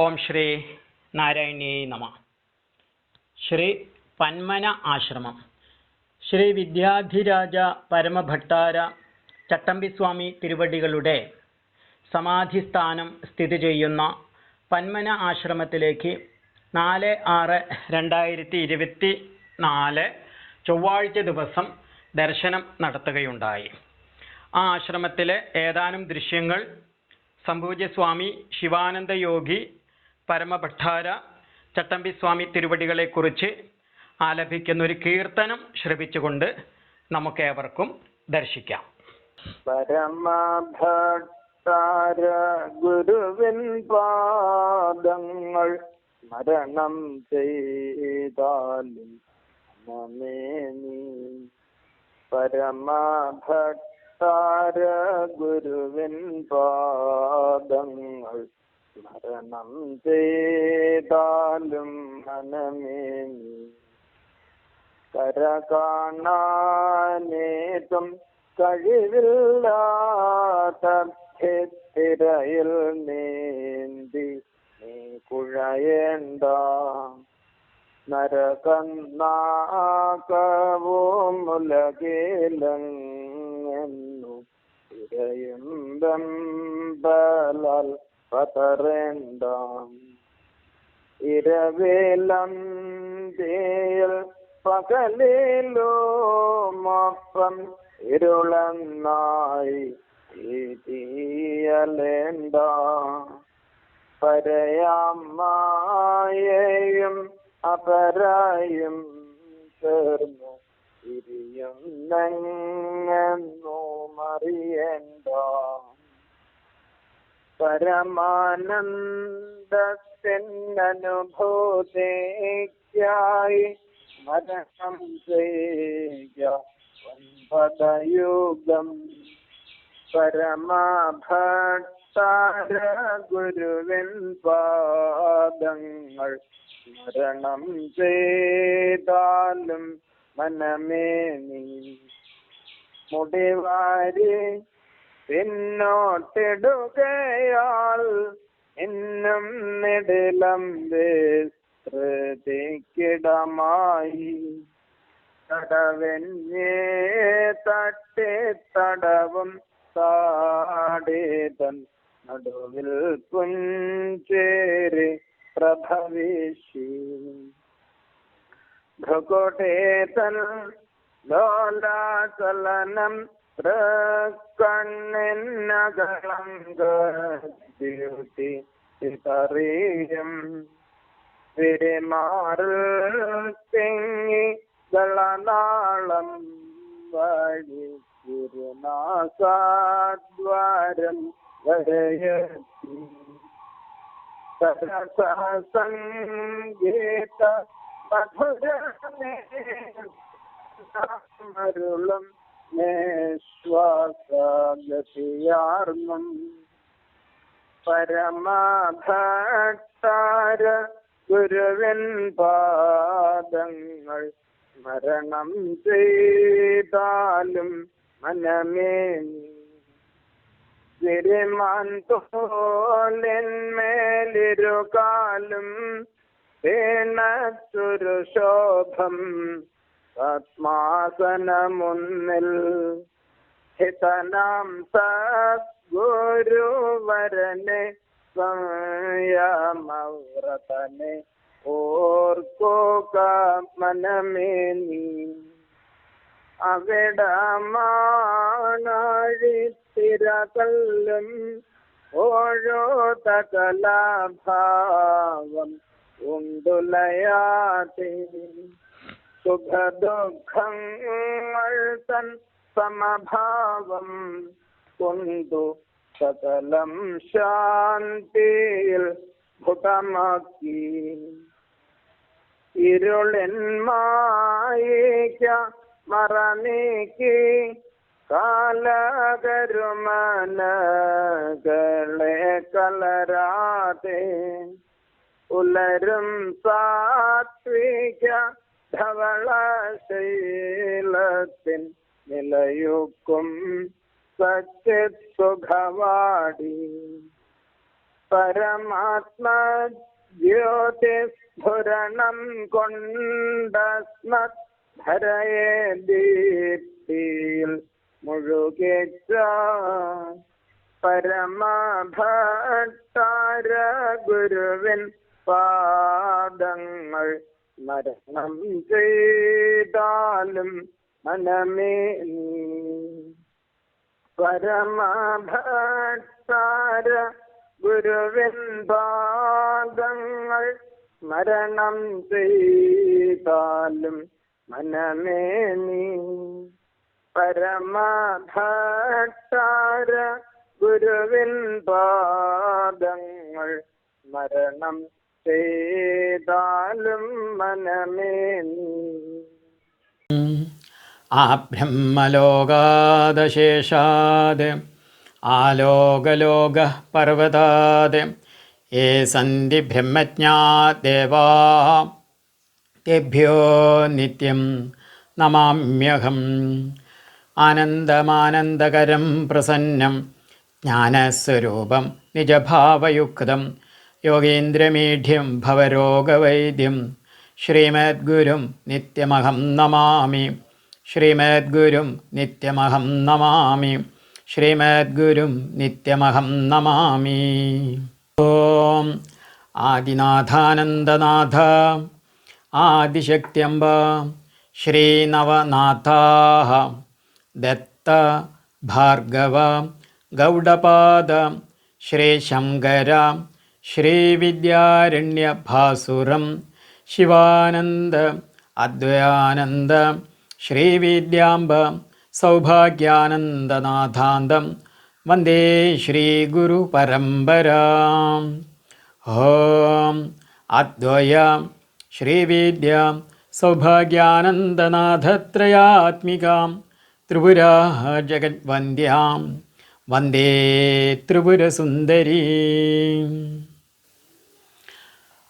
ഓം ശ്രീ നാരായണീ നമ. ശ്രീ പന്മന ആശ്രമം. ശ്രീ വിദ്യാധിരാജ പരമഭട്ടാര ചട്ടമ്പിസ്വാമി തിരുവടികളുടെ സമാധിസ്ഥാനം സ്ഥിതി ചെയ്യുന്ന പന്മന ആശ്രമത്തിലേക്ക് നാല് ആറ് രണ്ടായിരത്തി ഇരുപത്തി നാല് ചൊവ്വാഴ്ച ദിവസം ദർശനം നടത്തുകയുണ്ടായി. ആ ആശ്രമത്തിലെ ഏതാനും ദൃശ്യങ്ങൾ സംഭൂജ്യസ്വാമി ശിവാനന്ദ യോഗി പരമഭട്ടാര ചട്ടമ്പി സ്വാമി തിരുവടികളെക്കുറിച്ച് ആലപിക്കുന്ന ഒരു കീർത്തനം ശ്രവിച്ചുകൊണ്ട് നമുക്ക് ഏവർക്കും ദർശിക്കാം. പരമഭട്ടാര ഗുരുവിൻ പാദങ്ങൾ മരണം ചെയ്താലും പരമഭട്ടാര ഗുരുവിൻ പാദങ്ങൾ മരണം ചെയ്താലും മനമേ കര കാണാനേതും കഴിവില്ലാത്ത നീന്തി നീ കുഴയേണ്ട. നരകന്നാകവും മുലകിലെന്നു തിരയും വെമ്പലാൽ പതറേണ്ട. പകലിലോ മാപ്പം ഇരുളന്നായി തീയലേണ്ട പരയാമായും അപരായും ചേർന്നു ഇരിയുന്നെങ്ങെന്നു മറിയേണ്ട പരമാനന്ദത്തിനനുഭൂതിക്കായി മരണം ചെയ്യുക ഒൻപതയുഗം പരമഭട്ടാര ഗുരുവിൻ പാദങ്ങൾ മരണം ചെയ്താലും മനമേ നീ. മുടിവാരി പിന്നോട്ടിടുകയാൽ ഇന്നും നെടിലം വിസ്തൃതിക്കിടമായി. തടവെഞ്ഞേ തട്ടി തടവും താടേതൻ നടുവിൽ പുഞ്ചേരി പ്രഭവിഷി ഭൃകുടേതൻ ലോലാചലനം കണ്ണിനകളം ദ്യുതി ചിതറിയും പെരുമാറിൽ തെങ്ങി ഗളനാളം വഴി തിരുനാസാദ്വാരം വരയത്തി. സംഗീത മധുരമേ മരുളും നിശ്വാസഗതിയാർന്നും പരമഭട്ടാര ഗുരുവിൻ പാദങ്ങൾ മരണം ചെയ്താലും മനമേ തിരുമാൻ തോലിന്മേലിരുകാലും ശോഭം പത്മാസനമുന്നിൽ ഹിതനാം സദ്ഗുരുവരനെ സംയമവ്രതനെ ഓർക്കുക മനമേ നീ അവിടമാണഴിത്തിരകല്ലും ഓരോ തകലാഭാവം ഉണ്ടുലയാതെ. സുഖദുഃഖങ്ങൾ തൻ സമഭാവം കൊണ്ടു സകലം ശാന്തിയിൽ ഭുതമാക്കി. ഇരുളിന്മായിക്ക മറനീക്കി കാലകരുമനകളെ കലരാതെ ഉലരും സാത്വിക ധവളശീലത്തിൻ നിലയുക്കും സച്ചിത് സുഖവാടി പരമാത്മജ്യോതിസ്ഫുരണം കൊണ്ടസ്മത് ധരയെ ദീപ്തിയിൽ മുഴുകിച്ച പരമഭട്ടാര ഗുരുവിൻ പാദങ്ങൾ മരണം ചെയ്താലും മനമേ നീ പരമഭട്ടാര ഗുരുവിൻ പാദങ്ങൾ മരണം ചെയ്താലും മനമേ നീ പരമഭക്താര ഗുരുവിൻ പാദങ്ങൾ മരണം ചെയ്താലും മനമേ ആ ബ്രഹ്മലോകാദശേഷാദ് ആലോകലോക പർവതാദ് ഏ സന്ധി ബ്രഹ്മജ്ഞാ ദേവാ തേഭ്യോ നിത്യം നമാമ്യഹം ആനന്ദമാനന്ദകരം പ്രസന്നം ജ്ഞാനസ്വരൂപം നിജഭാവയുക്തം യോഗേന്ദ്രമീഢ്യം ഭവരോഗവൈദ്യം. ശ്രീമദ്ഗുരും നിത്യമഹം നമാമി. ശ്രീമദ്ഗുരും നിത്യമഹം നമാമി. ശ്രീമദ്ഗുരും നിത്യമഹം നമാമി. ഓം ആദിനാഥാനന്ദനാഥ. ആദിശക്ത്യംബ ശ്രീനവനാഥാ ദത്ത ഭാർഗവ ഗൗഡപാദ. ശ്രീശങ്കര. ശ്രീവിദ്യാരണ്യഭാസുരം ശിവാനന്ദ അദ്വയാനന്ദ ശ്രീവിദ്യാംബ സൗഭാഗ്യാനന്ദനാഥാന്തം വന്ദേ ശ്രീഗുരുപരമ്പരാം ഓം അദ്വയ ശ്രീവിദ്യ സൗഭാഗ്യാനന്ദനാഥത്രയാത്മികാം ത്രിപുരാ ജഗദ്വന്ദ്യാം വന്ദേ ത്രിപുരസുന്ദരീ.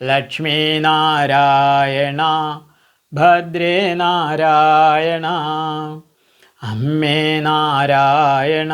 ലക്ഷ്മീ നാരായണ ഭദ്രേ നാരായണ അമ്മേ നാരായണ